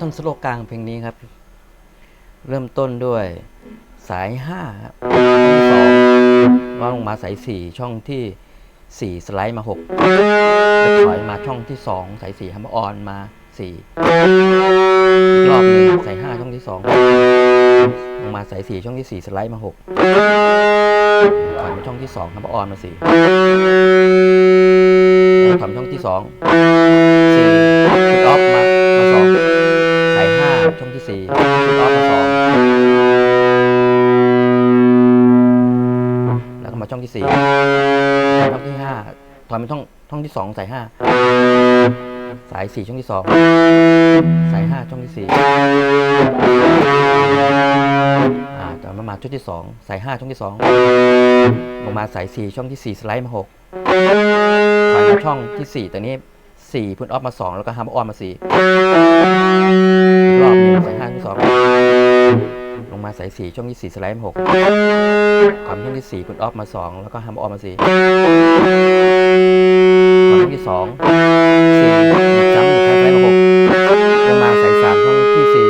ท่อนสโลกลางเพลงนี้ครับ เริ่มต้นด้วยสายห้าครับสองรองลงมาสายสี่ช่องที่สี่สไลด์มาหกแล้วถอยมาช่องที่สองสายสี่ฮัมออนมาสี่รอบหนึงสายห้าช่องที่สองลงมาสายสี่ช่องที่สี่สไลด์มาหกถอยมาช่องที่สองฮัมออนมาสี่ถอยมาช่องที่สองสี่คิดออฟมามาสอง ช่องที่สี่คิดออฟมาสองแล้วก็มาช่องที่สี่ช่องที่ห้าถอยมาช่องช่องที่สองสายห้าสายสี่ช่องที่สองสายห้าช่องที่สี่อ่าต่อมามาช่องที่สองสายห้าช่องที่สองลงมาสายสี่ช่องที่สี่สไลด์มาหกถอยมาช่องที่สี่แตัวนี้ สี่พุทออฟมาสองแล้วก็ฮัมออนมาสี่รอบหนึงสายห้าช่องสองลงมาสายสี่ช่องที่สี่สไลด์มาหกความช่วงที่สี่พุ่นออฟมาสองแล้วก็ฮัมออฟมาสี่ความช่วงที่สองสี่จำหนึ่งครั้งไปมาหกลงมาสายสามช่องที่สี่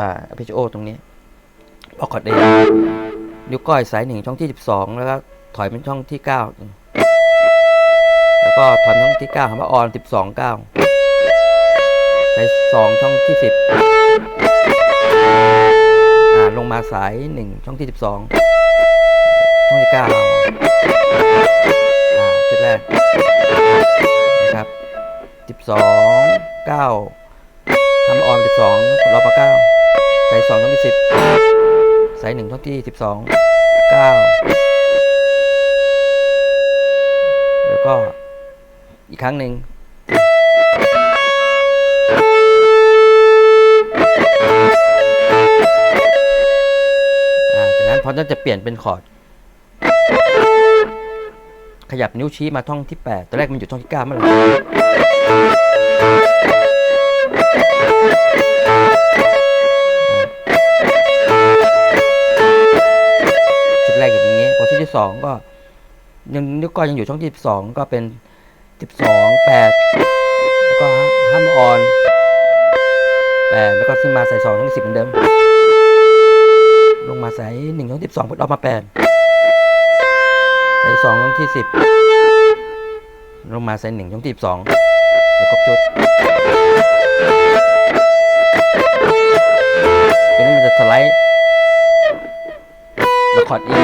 อ่าพิชโอตรงนี้พอคอดเอนิ้วก้อยสายหนึ่งช่องที่ 12 แล้วก็ถอยเป็นช่องที่ 9 แล้วก็ถอยช่องที่ 9คำว่าออน 12 9 สาย 2 ช่องที่ 10 อ่า ลงมาสาย 1 ช่องที่ 12 ช่องที่ 9 อ่าจุดแรก นะครับ 12 9 สาย2ช่องที่10สายหนึ่งช่องที่สิบสองเก้าแล้วก็อีกครั้งหนึ่งจากนั้นพอจะเปลี่ยนเป็นคอร์ด ขยับนิ้วชี้มาท่องที่ 8ตอนแรกมันอยู่ท่องที่ 9 เมื่อไหร่ นี้พอชุดที่2ก็ยังนิ้วก้อยยังอยู่ช่องที่12ก็เป็น12 8แปดแล้วก็ห้ามออน8แล้วก็ขึ้นมาใส่2ช่องที่10เหมือนเดิม ลงมาใส่1ช่องที่12พุทออกมา8ใส่2ช่องที่10ลงมาใส่1ช่องที่12แล้วครบชุดตัวนี้มันจะสไลด์ล้วคอร์ดอี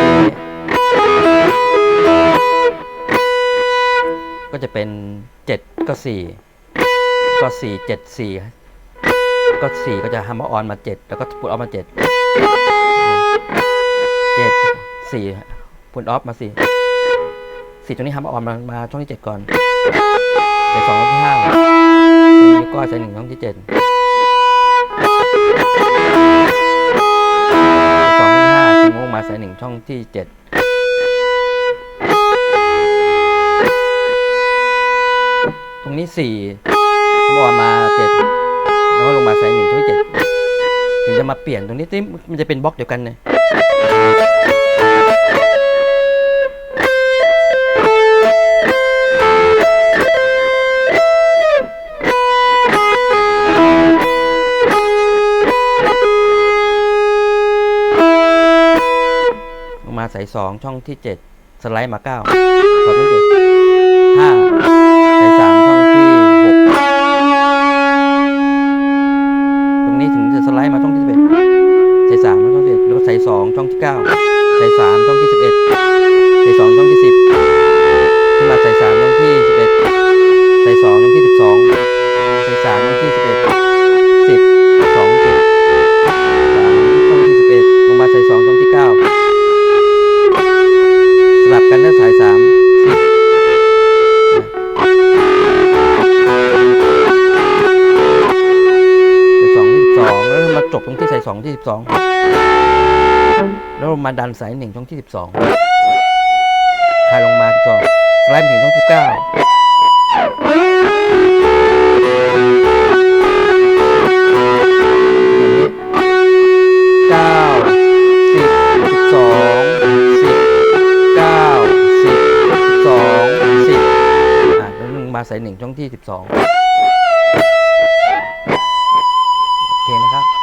ก็จะเป็นเจ็ดก็สี่ก็สี่เจ็ดสี่ก็สี่ก็จะฮัมเบอร์ออนมาเจ็ดแล้วก็พุทออฟมาเจ็ดเจ็ดสี่พุทออฟมาสี่สี่ตรงนี้ฮัมเบอร์ออนมามาช่องที่เจ็ดก่อนใส่สองที่ห้าใส่ก็ใส่หนึ่งช่องที่เจ็ดสองที่ห้าจิงงมาใส่หนึ่งช่องที่เจ็ด ตรงนี้สี่ลงมาเจ็ดแล้วก็ลงมาใส่หนึ่งช่องเจ็ดถึงจะมาเปลี่ยนตรงนี้ที่มันจะเป็นบล็อกเดียวกันเลยลงมาใส่สองช่องที่เจ็ดสไลด์มาเก้าก่อนช่องเจ็ด จบตรงที่สายสองที่สิบสองแล้วมาดันสายหนึ่งช่องที่สิบสองคลายลงมาสองสไลด์ไปถึงช่องที่เก้ามาสายหนึ่งช่องที่สิบสองโอเคนะครับ